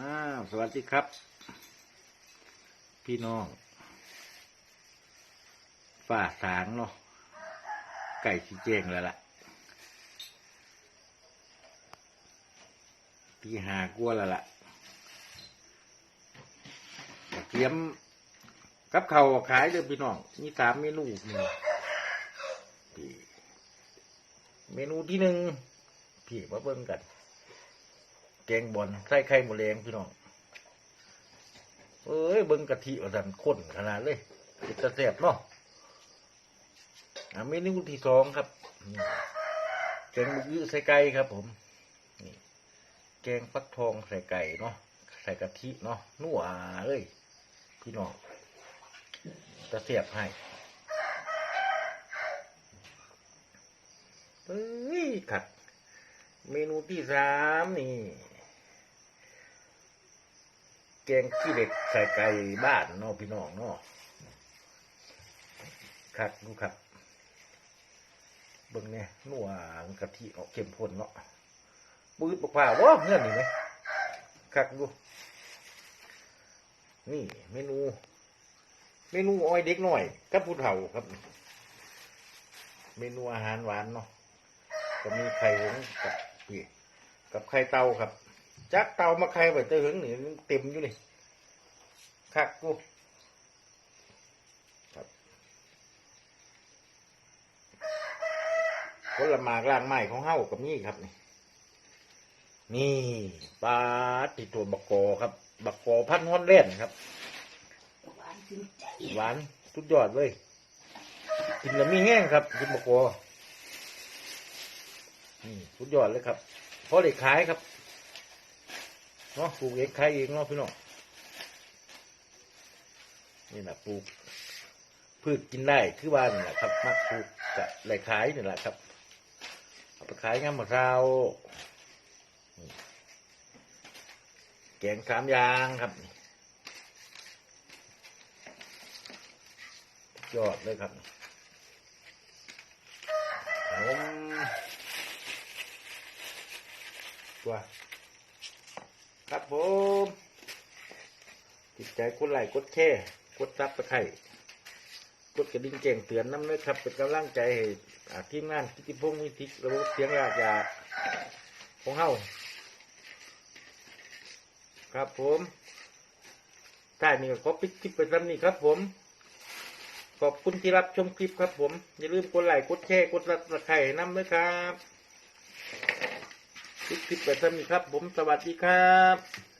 อ้าวสวัสดีครับ พี่น้องฝ่าสางเนาะไก่ชีเจงแล้วล่ะตีหากลัวแล้วล่ะเตรียมกับเขาขายเลยพี่น้องมีสามเมนูนี่เมนูที่หนึ่งพี่มาเบิ่งกัน แกงบอลใส่ไข่หมูแดงพี่น้องเอ้ยเบิ้งกะทิว่าสันข้นขนาดเลยติดตะแสบเนาะอะเมนูที่สองครับแกงบุกยื้อใส่ไก่ครับ ผมนี่แกงฟักทองใส่ไก่เนาะใส่กะทิเนาะนัวเลยพี่น้องตะเสียบให้เอ้ยขัด เมนูที่สามนี่ แกงขี้เหล็กใส่ไก่บ้านเนาะพี่น้องเนาะครับดูครับเบิ่งเนี่ยนัวกะทิออกเข้มข้นเนาะปื้ดปกผ้าว้าเงื่อนนี่ไหมคักดูนี่เมนู เมนูอ้อยเด็กหน่อยกับผู้เฒ่าครับ เมนูอาหารหวานเนาะก็มีไข่หงกับกับไข่เตาครับ จักเตามาไข่ไว้เตอหึงนี่เต็มอยู่นี่คักกูครับผลหมากล่างไม้ของเฮากับนี่ครับนี่นี่ปลาติดตัวบักกอครับ บักกอพันฮอนเล่นครับหวานถึงใจหวานสุดยอดเลยกินแล้วมีแห้งครับกินบักกอนี่สุดยอดเลยครับพอได้ขายครับ เนาะปลูกเองขายเองเนาะพี่น้องนี่แหละปลูกพืชกินได้คือบ้านนี่แหละครับมักปลูกกับไรขายนี่แหละครับเอาไปขายงามมะพร้าวแกงสามอยางครับยอดเลยครับผมตัว ครับผมติดใจกดไลค์กดแค่กดซับตะไคร่กดกระดิ่งแจ้งเตือนน้ำเลยครับ เป็นกำลังใจให้อ่าทีมงานกิติพงศ์นิติระบบเสียงรากยาของเฮาครับผมท้ายนี้ก็ขอปิดคลิปไปซ้ำนี้ครับผม ขอบคุณที่รับชมคลิปครับผม อย่าลืมกดไลค์กดแชร์กดซับสไครต์น้ำด้วยครับ คลิปคลิปไปสำนีครับ ผมสวัสดีครับ